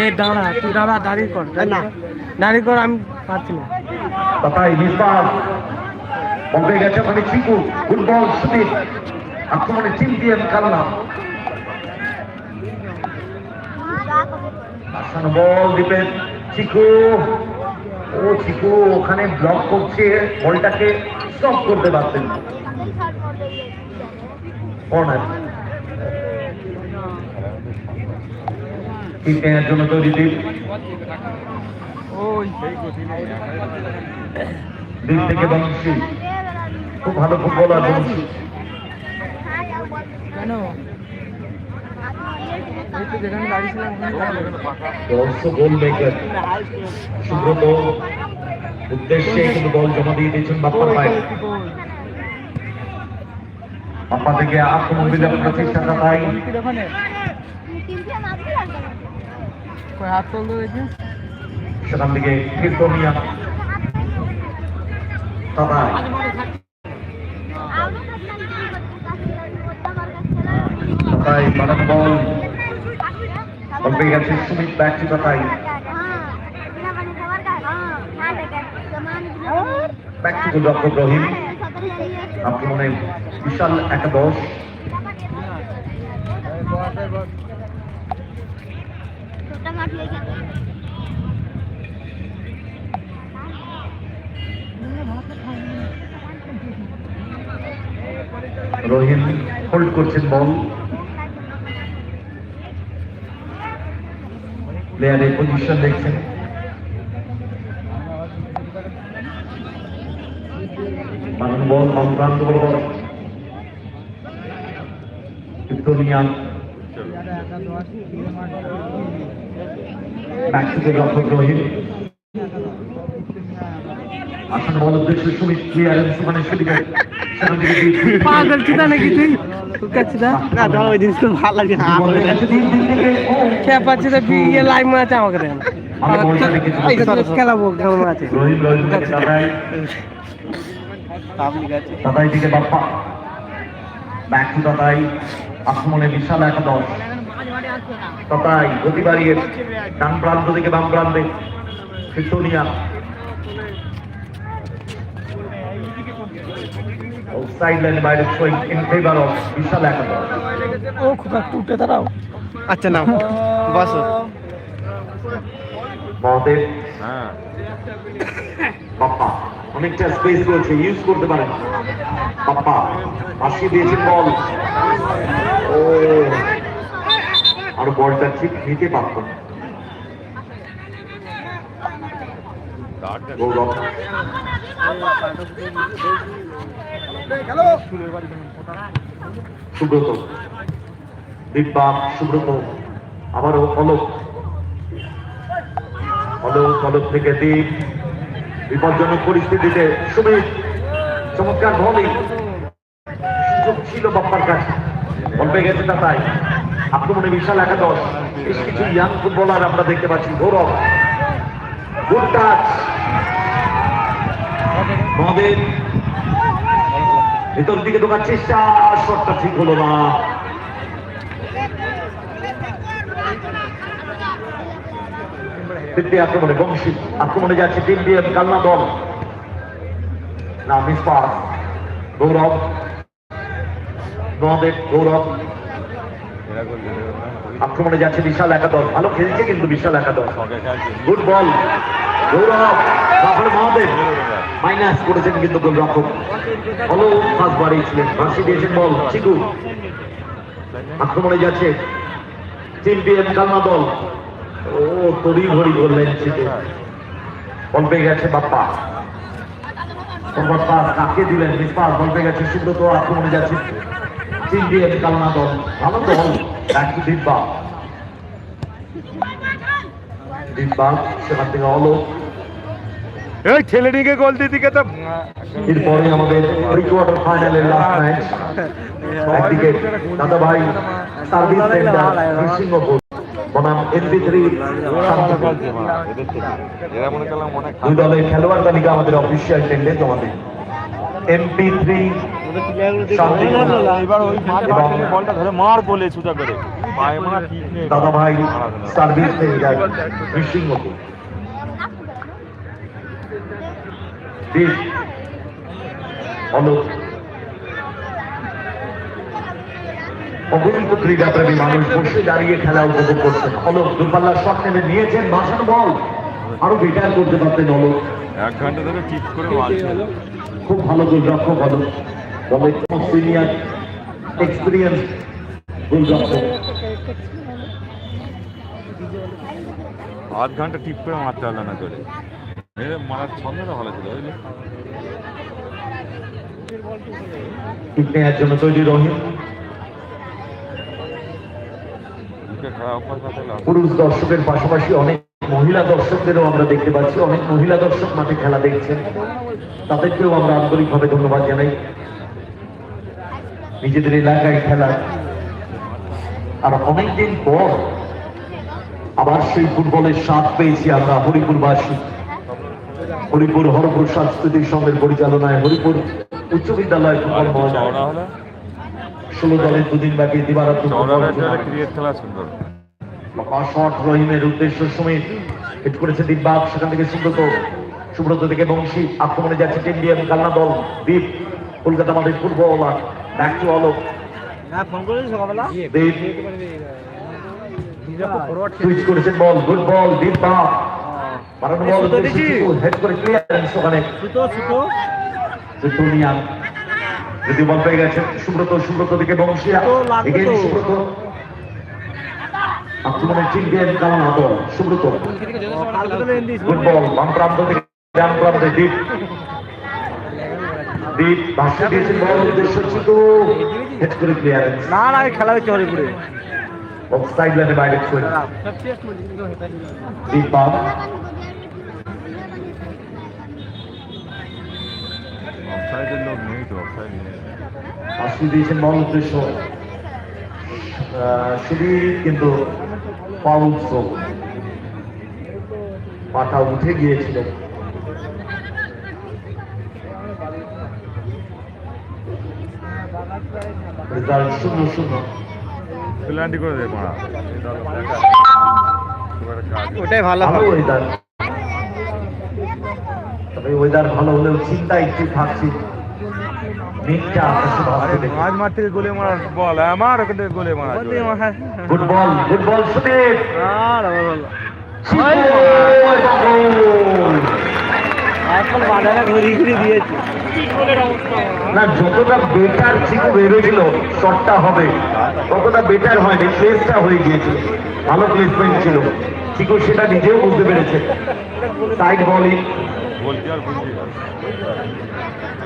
এ দাঁড়া তুই দাঁড়া দাঁড়িয়ে কর না। দাঁড়িয়ে কর আমি পারছি না। তাই নিষ্পাস বম্বে গেছে ওখানে চিকু ফুটবল সুদীপ আক্রমণে দিয়ে কালনা বল দিবেন চিকু। ও চিকু ওখানে ব্লক করছে বলটাকে স্টপ করতে পারতেন না। কর্নার কিপিংয়ের জন্য তৈরি দ্বীপ দ্বীপ থেকে বংশী খুব ভালো ফুটবলার বংশী কেন? সুব্রত উদ্দেশ্যে কিন্তু বল জমা দিয়ে দিয়েছেন বাপ্পার পায়ে বাপ্পা থেকে আক্রমণ দিলে চেষ্টা তাই হাত তুলতে দেখি। সেখান থেকে কীর্তনিয়া তাতাই তাতাই বানান বল বল পেয়ে গেছে সুমিত ব্যাক টু আক্রমণে বিশাল একাদশ রহিম হোল্ড করছেন বল। প্লেয়ারের পজিশন দেখছেন। মানুষ বল সংক্রান্ত বল। ব্যাক বল উদ্দেশ্য সুমিত ক্লিয়ারেন্স সেখান থেকে দিয়ে- পাগল চিতা নাকি তুই? না ধর ওই জিনিস ভালো লাগে বিয়ে লাইভ আমাকে খেলাবো কেমন আছে। দাদাই বাপ্পা। ব্যাক টু দাদাই বিশাল একাদশ। দাদাই গতি বাড়িয়ে ডান প্রান্ত থেকে বাম প্রান্তে ফিটোনিয়া সাইড লাইনে বাইরে সুইং ইন ফেভার অফ বিশাল একাদশ ও খুকা টুটে দাঁড়াও। আচ্ছা নাও বসো। মহাদেব। বাপ্পা অনেকটা স্পেস রয়েছে ইউজ করতে পারেন। বাপ্পা পাশিয়ে দিয়েছেন বল ও আর বলটা ঠিক নিতে পারত না। সুব্রত। দিব্যা সুব্রত আবারও অলোক অলোক অলোক থেকে দ্বীপ বিপজ্জনক পরিস্থিতিতে সুমিত চমৎকার ভলি সুযোগ ছিল বাপ্পার কাছে। গেছে তাই। আক্রমণে বিশাল একাদশ বেশ কিছু ইয়াং ফুটবলার আমরা দেখতে পাচ্ছি। গৌরব গুড টাচ ভেতর দিকে ঢোকার চেষ্টা শটটা ঠিক হলো না। আক্রমণে বংশী, আক্রমণে যাচ্ছে টিম দিয়ে কালনা দল। না, মিস পাস। গৌরব গৌরব। আক্রমণে যাচ্ছে বিশাল একাদশ। ভালো খেলছে কিন্তু বিশাল একাদশ। গুড বল মাইনাস করেছেন কিন্তু গোলরক্ষক। ভালো পাস বাড়িয়েছিলেন ফাঁসি দিয়েছেন বল চিকু। আক্রমণে যাচ্ছে টিম কালনা দল। ও তড়ি ঘড়ি করলেন চিকু। বল পেয়ে গেছে বাপ্পা। সম্পদ কাকে দিলেন? নিষ্পাস বল পেয়ে গেছে সুব্রত আক্রমণে যাচ্ছে। কালনা দল ভালো দল একটু দিব্যা দিব্যা সেখান থেকে অলোক এই ঠেলে গোল দিয়ে তো এরপরে আমাদের প্রি কোয়ার্টার ফাইনালের লাস্ট ম্যাচ একদিকে দাদা ভাই সার্ভিস সেন্টার নৃসিংহপুর। বনাম এনপি থ্রি এরা করলাম অনেক দুই দলের খেলোয়াড় তালিকা আমাদের অফিসিয়াল টেন্ডে জমা এমপি থ্রি এবার ওই বলটা ধরে মার বলে ছুটা করে। পায়ে মারা ঠিক নেই দাদা ভাই সার্ভিস পেয়ে যায় ফিশিং বেশ। অলোক অগণিত ক্রীড়াপ্রেমী মানুষ বসে দাঁড়িয়ে খেলা উপভোগ করছেন। অলোক দূরপাল্লার শট নেমে নিয়েছেন ভাষণ বল। আরও বেটার করতে পারতেন অলোক এক ঘণ্টা ধরে ঠিক করে খুব ভালো গোলরক্ষক অলোক দলের সিনিয়র এক্সপিরিয়েন্স গোলরক্ষক আধ ঘণ্টা টিপ করে মারতে পারল না করে মেরে মারার ছন্দটা ভালো ছিল ঠিক নেওয়ার জন্য তৈরি রহিম। পুরুষ দর্শকের পাশাপাশি অনেক মহিলা দর্শকদেরও আমরা দেখতে পাচ্ছি। অনেক মহিলা দর্শক মাঠে খেলা দেখছেন। তাদেরকেও আমরা আন্তরিকভাবে ধন্যবাদ জানাই। নিজেদের এলাকায় খেলা। আর অনেকদিন পর আবার সেই ফুটবলের স্বাদ পেয়েছি আমরা হরিপুরবাসী। হরিপুর হরপুর সাংস্কৃতিক সংঘের পরিচালনায় হরিপুর উচ্চ বিদ্যালয় ফুটবল ষোলো দলের দুদিন ব্যাপী দিবারাত্র শট রহিমের উদ্দেশ্য সমেত হিট করেছে দিব্যাগ সেখান থেকে সুব্রত সুব্রত থেকে বংশী আক্রমণে যাচ্ছে ইন্ডিয়ান কান্না দল দীপ। কলকাতা ফুটবলার ব্যাক অলোক হ্যাঁ ফোন করেছি সকালবেলা। দীপ সুইচ করেছেন বল গুড বল দীপ বাপ মারানো বল হেড করে ক্লিয়ারেন্স ওখানে সুতো সুতো। যদি বল পেয়ে গেছেন সুব্রত সুব্রত দিকে বংশী তো লাগবে এগেইন তো। সুব্রত। আক্রমণে ইন্ডিয়ান সুব্রত। ফুটবল বাম প্রান্ত থেকে ডান প্রান্তে দ্বীপ দ্বীপ ভাষ্য দিয়েছেন বল উদ্দেশ্য ছিল হেড করে ক্লিয়ারেন্স না না খেলা হচ্ছে হরিপুরে। অফসাইড লাইনে বাইরে ছুঁয়ে। দ্বীপ বাম অফসাইডের লোক নেই তো অফসাইড নেই। দিয়েছেন বল উদ্দেশ্য। আহ, শুধুই কিন্তু পাউল উঠে গিয়েছিল। রেজাল্ট শূন্য শূন্য। প্ল্যান্টি করে দে মারা। ওটাই ভালো ভালো হবে। ওয়েদার তবে ওয়েদার ভালো হলেও চিন্তা একটু থাকছি। দেখে মাঠ থেকে গোলে মারার বল আমার ওখান থেকে গোলে মারা good ball good ball Sudip. আর হলো না, যতটা বেটার চিকু ভেবেছিল শটটা হবে। ততটা বেটার হয়নি প্লেসটা হয়ে গিয়েছিল। ভালো প্লেসমেন্ট ছিল। চিকু সেটা নিজেও বুঝতে পেরেছে। সাইড বলিং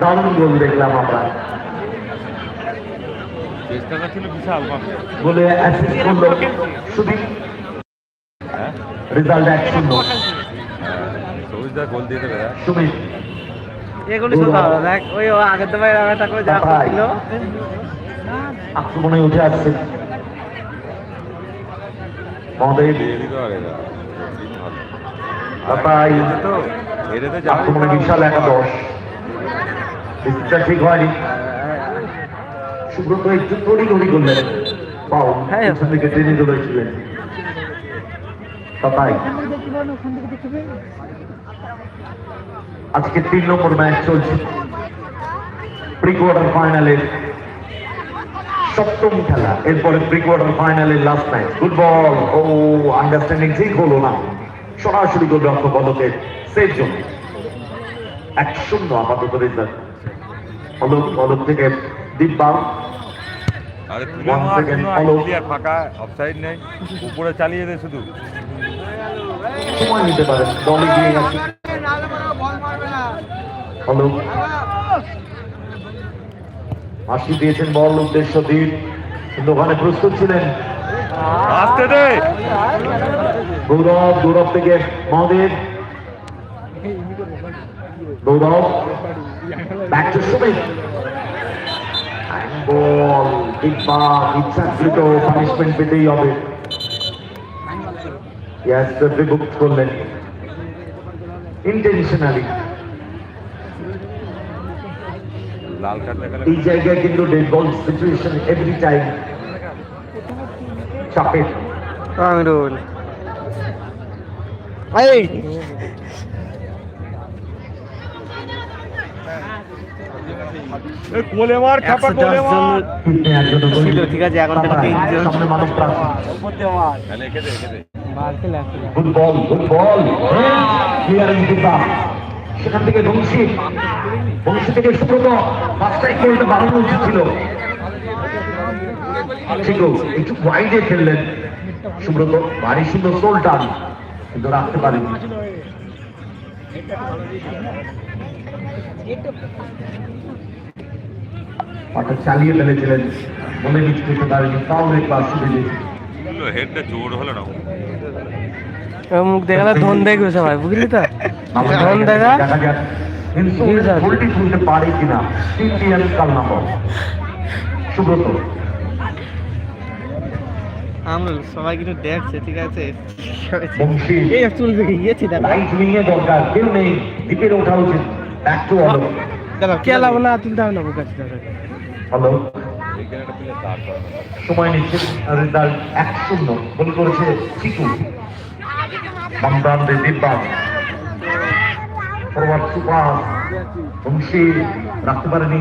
দারুণ গোল দেখলাম আমরা। বলে অ্যাসিস্ট করল সুদীপ। রেজাল্ট এক শূন্য। সবুজদা গোল দিয়ে দেবে? সুমিত। ভালো দেখ ওই আগের দফায় একটা করে যা। আক্রমণে উঠে আসছে। আমাদের। তাই তো এটা তো আক্রমণে বিশাল একাদশ ঠিক হয়নি। সুব্রত একটু তড়ি তড়ি করলেন। পাও হ্যাঁ। তাই আজকে তিন নম্বর ম্যাচ চলছে। প্রি কোয়ার্টার ফাইনালের সপ্তম খেলা। এরপরে প্রি কোয়ার্টার ফাইনালের লাস্ট ম্যাচ ফুটবল ও আন্ডারস্ট্যান্ডিং ঠিক হলো না। সরাসরি গোল রক্ষক পদকের সেফ জন্য। এক শূন্য আপাতত রেজাল্ট অলক অলক থেকে দিব্যা। উপরে চালিয়ে দে শুধু। সময় নিতে পারেন দলে গিয়ে অলক আশি দিয়েছেন বল উদ্দেশ্য দ্বীপ কিন্তু ওখানে প্রস্তুত ছিলেন। আসতে দে। গৌরব গৌরব থেকে Mahadev. Gaurav back to Sumit ball কিংবা ইচ্ছাকৃত পানিশমেন্ট পেতেই হবে। ইয়াস বুক করলেন। ইন্টেনশনালি এই জায়গায় কিন্তু dead ball situation every time চাপের আমিরুল এই। কোলে মার ঠিক আছে, এখন থেকে তিনজন। সামনে মানব প্রার্থী রেখে দে রেখে দে। মারতে লাগছে good ball good ball clearing দিবা সেখান থেকে বংশী বংশী থেকে সুব্রত পাঁচটাই করতে বাড়ানো উচিত ছিল? একটু ওয়াইডে খেললেন। সুব্রত ভারী সুন্দর সোল টান কিন্তু রাখতে পারেনি। পাটা চালিয়ে ফেলেছিলেন। মনে কিছু করতে পারেনি তাও ক্লাস শুরু হেডটা জোর হলো না। মুখ দেখালে ধন দেখবে সবাই বুঝলি তো? ধন দেখা তুলতে পারে কিনা? কাল নাম্বার সুব্রত। সবাই কিন্তু দেখছে ঠিক আছে? এই চলবে গিয়েছি দাদা। রাইট উইং দরকার কেউ নেই। দ্বীপের ওঠা উচিত। ব্যাক টু হলো দাদা খেলা না? তুলতে হবে না বুক আছে হলো এইখানে একটা প্লেয়ার দাঁড় করানো দরকার। সময় নিচ্ছে রেজাল্ট এক শূন্য। গোল করেছে চিকু মন্দান দে ফরওয়ার্ড সুপার বংশী রাখতে পারেনি